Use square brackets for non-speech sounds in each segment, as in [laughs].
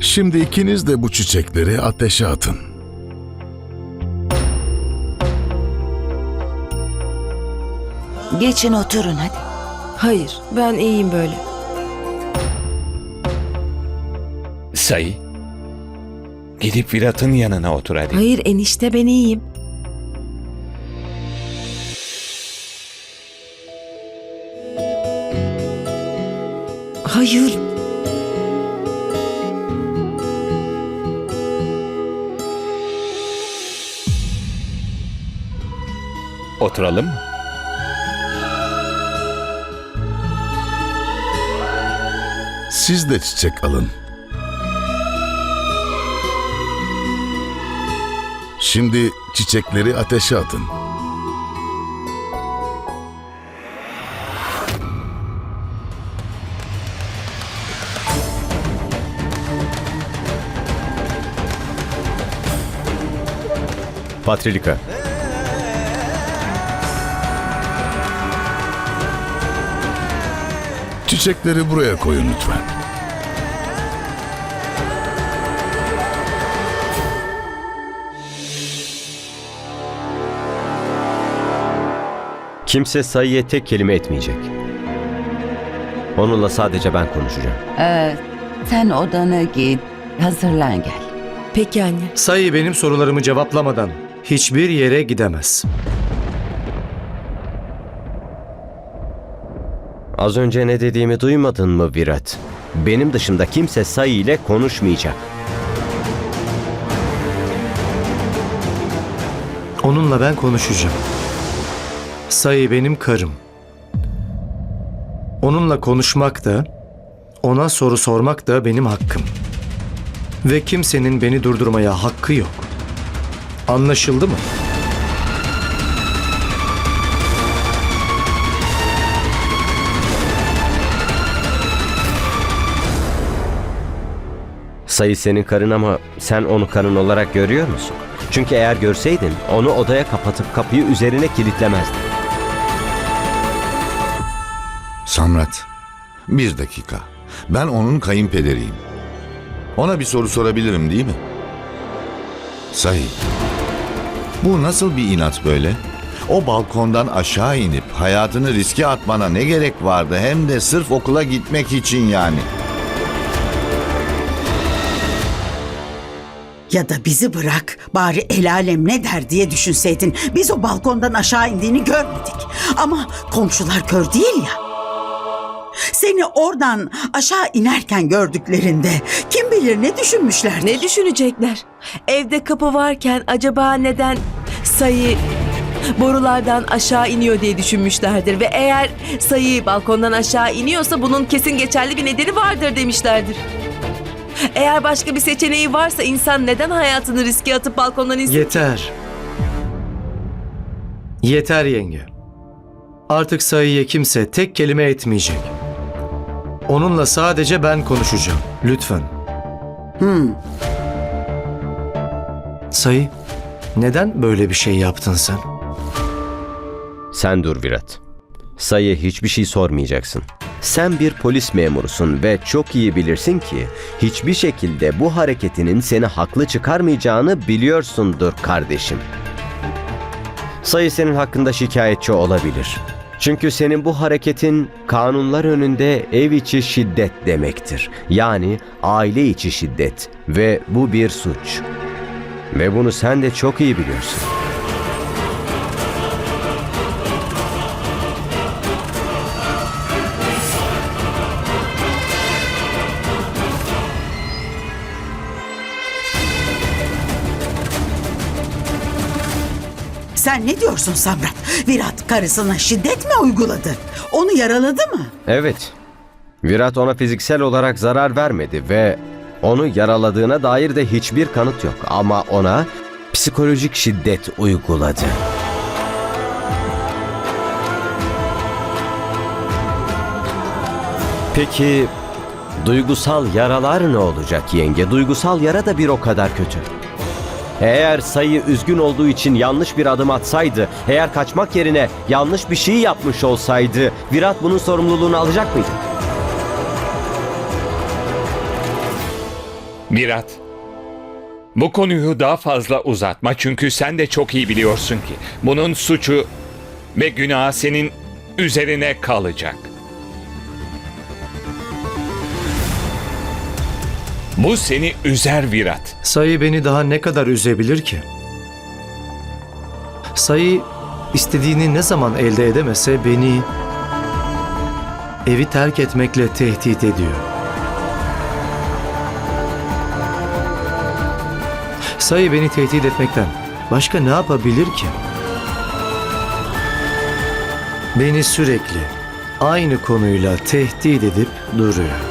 Şimdi ikiniz de bu çiçekleri ateşe atın. Geçin oturun hadi. Hayır, ben iyiyim böyle. Sayı. Gidip Virat'ın yanına otur hadi. Hayır enişte ben iyiyim. Hayır. Oturalım mı? Siz de çiçek alın. Şimdi çiçekleri ateşe atın. Patrilika. Çiçekleri buraya koyun lütfen. Kimse sayıya tek kelime etmeyecek. Onunla sadece ben konuşacağım. Ee, sen odana git. Hazırlan gel. Peki anne. Sayı benim sorularımı cevaplamadan hiçbir yere gidemez. Az önce ne dediğimi duymadın mı Virat? Benim dışında kimse sayı ile konuşmayacak. Onunla ben konuşacağım. Sayı benim karım. Onunla konuşmak da, ona soru sormak da benim hakkım. Ve kimsenin beni durdurmaya hakkı yok. Anlaşıldı mı? Sayı senin karın ama sen onu karın olarak görüyor musun? Çünkü eğer görseydin onu odaya kapatıp kapıyı üzerine kilitlemezdin. Samrat, bir dakika. Ben onun kayınpederiyim. Ona bir soru sorabilirim değil mi? Sahi, bu nasıl bir inat böyle? O balkondan aşağı inip hayatını riske atmana ne gerek vardı hem de sırf okula gitmek için yani. Ya da bizi bırak bari el alem ne der diye düşünseydin. Biz o balkondan aşağı indiğini görmedik. Ama komşular kör değil ya. Seni oradan aşağı inerken gördüklerinde kim bilir ne düşünmüşler. Ne düşünecekler? Evde kapı varken acaba neden sayı borulardan aşağı iniyor diye düşünmüşlerdir. Ve eğer sayı balkondan aşağı iniyorsa bunun kesin geçerli bir nedeni vardır demişlerdir. Eğer başka bir seçeneği varsa insan neden hayatını riske atıp balkondan insin? Yeter. Yeter yenge. Artık sayıya kimse tek kelime etmeyecek. Onunla sadece ben konuşacağım. Lütfen. Hmm. Sayı, neden böyle bir şey yaptın sen? Sen dur Virat. Sayı hiçbir şey sormayacaksın. Sen bir polis memurusun ve çok iyi bilirsin ki hiçbir şekilde bu hareketinin seni haklı çıkarmayacağını biliyorsundur kardeşim. Sayı senin hakkında şikayetçi olabilir. Çünkü senin bu hareketin kanunlar önünde ev içi şiddet demektir. Yani aile içi şiddet ve bu bir suç. Ve bunu sen de çok iyi biliyorsun. Sen ne diyorsun Samrat? Virat karısına şiddet mi uyguladı? Onu yaraladı mı? Evet. Virat ona fiziksel olarak zarar vermedi ve onu yaraladığına dair de hiçbir kanıt yok. Ama ona psikolojik şiddet uyguladı. Peki duygusal yaralar ne olacak yenge? Duygusal yara da bir o kadar kötü. Eğer sayı üzgün olduğu için yanlış bir adım atsaydı, eğer kaçmak yerine yanlış bir şey yapmış olsaydı, Virat bunun sorumluluğunu alacak mıydı? Virat, bu konuyu daha fazla uzatma çünkü sen de çok iyi biliyorsun ki bunun suçu ve günahı senin üzerine kalacak. Bu seni üzer Virat. Sayı beni daha ne kadar üzebilir ki? Sayı istediğini ne zaman elde edemese beni evi terk etmekle tehdit ediyor. Sayı beni tehdit etmekten başka ne yapabilir ki? Beni sürekli aynı konuyla tehdit edip duruyor.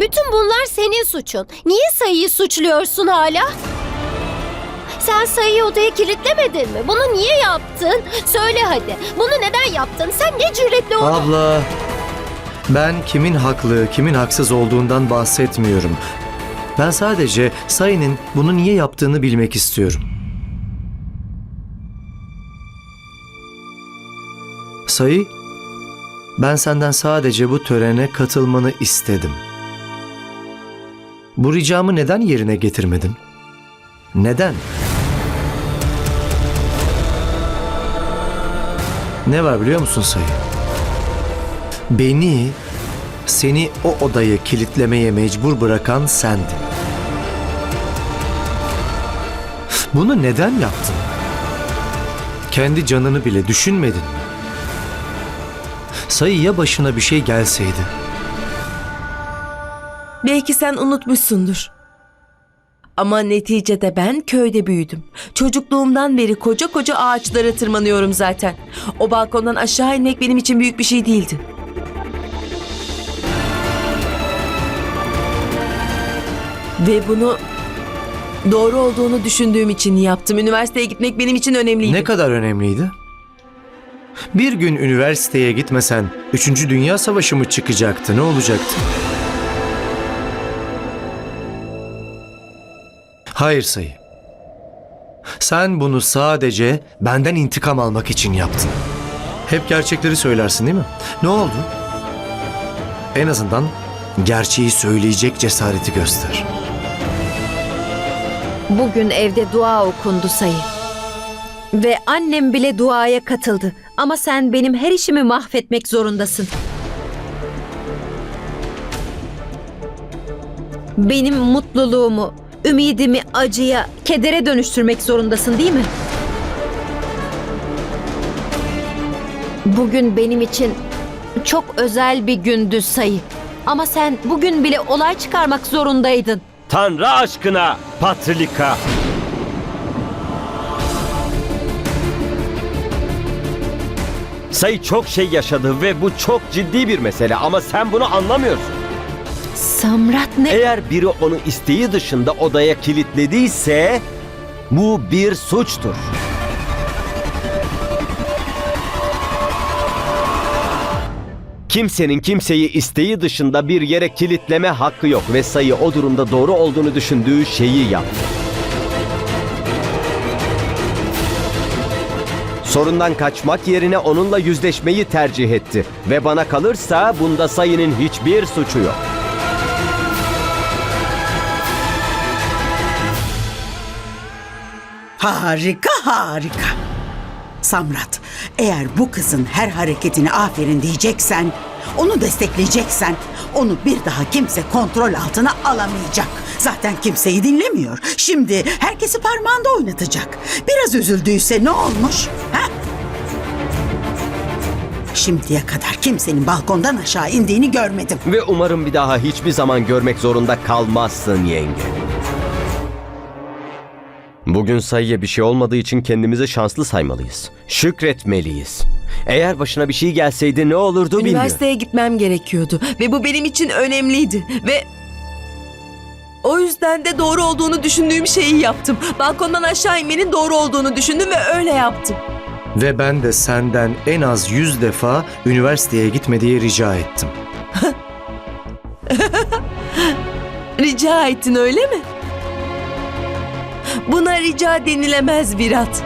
Bütün bunlar senin suçun. Niye sayıyı suçluyorsun hala? Sen sayıyı odaya kilitlemedin mi? Bunu niye yaptın? Söyle hadi. Bunu neden yaptın? Sen ne cüretle onu... Abla, ben kimin haklı, kimin haksız olduğundan bahsetmiyorum. Ben sadece Sayı'nın bunu niye yaptığını bilmek istiyorum. Sayı, ben senden sadece bu törene katılmanı istedim. Bu ricamı neden yerine getirmedin? Neden? Ne var biliyor musun Sayı? Beni, seni o odaya kilitlemeye mecbur bırakan sendin. Bunu neden yaptın? Kendi canını bile düşünmedin mi? Sayıya başına bir şey gelseydi. Belki sen unutmuşsundur. Ama neticede ben köyde büyüdüm. Çocukluğumdan beri koca koca ağaçlara tırmanıyorum zaten. O balkondan aşağı inmek benim için büyük bir şey değildi. Ve bunu doğru olduğunu düşündüğüm için yaptım. Üniversiteye gitmek benim için önemliydi. Ne kadar önemliydi? Bir gün üniversiteye gitmesen 3. Dünya Savaşı mı çıkacaktı? Ne olacaktı? Hayır Sayı. Sen bunu sadece benden intikam almak için yaptın. Hep gerçekleri söylersin değil mi? Ne oldu? En azından gerçeği söyleyecek cesareti göster. Bugün evde dua okundu sayı. Ve annem bile duaya katıldı. Ama sen benim her işimi mahvetmek zorundasın. Benim mutluluğumu, ümidimi acıya, kedere dönüştürmek zorundasın değil mi? Bugün benim için çok özel bir gündü sayı. Ama sen bugün bile olay çıkarmak zorundaydın. Tanrı aşkına Patrilika. Sayı çok şey yaşadı ve bu çok ciddi bir mesele ama sen bunu anlamıyorsun. Samrat ne? Eğer biri onu isteği dışında odaya kilitlediyse bu bir suçtur. Kimsenin kimseyi isteği dışında bir yere kilitleme hakkı yok ve sayı o durumda doğru olduğunu düşündüğü şeyi yaptı. Sorundan kaçmak yerine onunla yüzleşmeyi tercih etti ve bana kalırsa bunda sayının hiçbir suçu yok. Harika harika. Samrat, eğer bu kızın her hareketini aferin diyeceksen, onu destekleyeceksen, onu bir daha kimse kontrol altına alamayacak. Zaten kimseyi dinlemiyor. Şimdi herkesi parmağında oynatacak. Biraz üzüldüyse ne olmuş? Ha? Şimdiye kadar kimsenin balkondan aşağı indiğini görmedim. Ve umarım bir daha hiçbir zaman görmek zorunda kalmazsın yenge. Bugün sayıya bir şey olmadığı için kendimizi şanslı saymalıyız. Şükretmeliyiz. Eğer başına bir şey gelseydi ne olurdu bilmiyorum. Üniversiteye gitmem gerekiyordu ve bu benim için önemliydi ve o yüzden de doğru olduğunu düşündüğüm şeyi yaptım. Balkondan aşağı inmenin doğru olduğunu düşündüm ve öyle yaptım. Ve ben de senden en az yüz defa üniversiteye gitme diye rica ettim. [laughs] Rica ettin öyle mi? Buna rica denilemez Virat.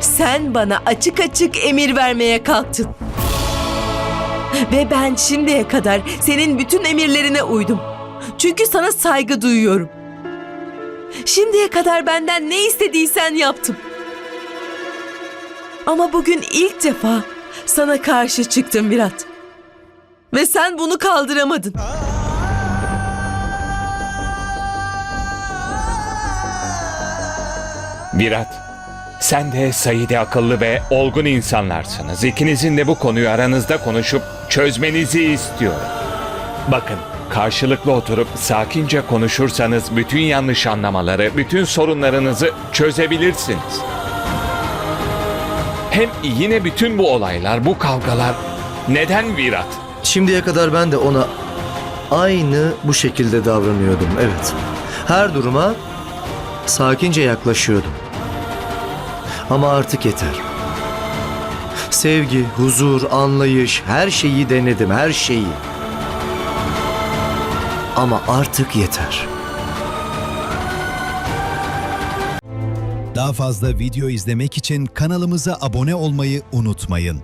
Sen bana açık açık emir vermeye kalktın. Ve ben şimdiye kadar senin bütün emirlerine uydum. Çünkü sana saygı duyuyorum. Şimdiye kadar benden ne istediysen yaptım. Ama bugün ilk defa sana karşı çıktım Virat. Ve sen bunu kaldıramadın. Virat, sen de Sayı de akıllı ve olgun insanlarsınız. İkinizin de bu konuyu aranızda konuşup çözmenizi istiyorum. Bakın, karşılıklı oturup sakince konuşursanız bütün yanlış anlamaları, bütün sorunlarınızı çözebilirsiniz. Hem yine bütün bu olaylar, bu kavgalar neden Virat? Şimdiye kadar ben de ona aynı bu şekilde davranıyordum. Evet. Her duruma sakince yaklaşıyordum. Ama artık yeter. Sevgi, huzur, anlayış, her şeyi denedim, her şeyi. Ama artık yeter. Daha fazla video izlemek için kanalımıza abone olmayı unutmayın.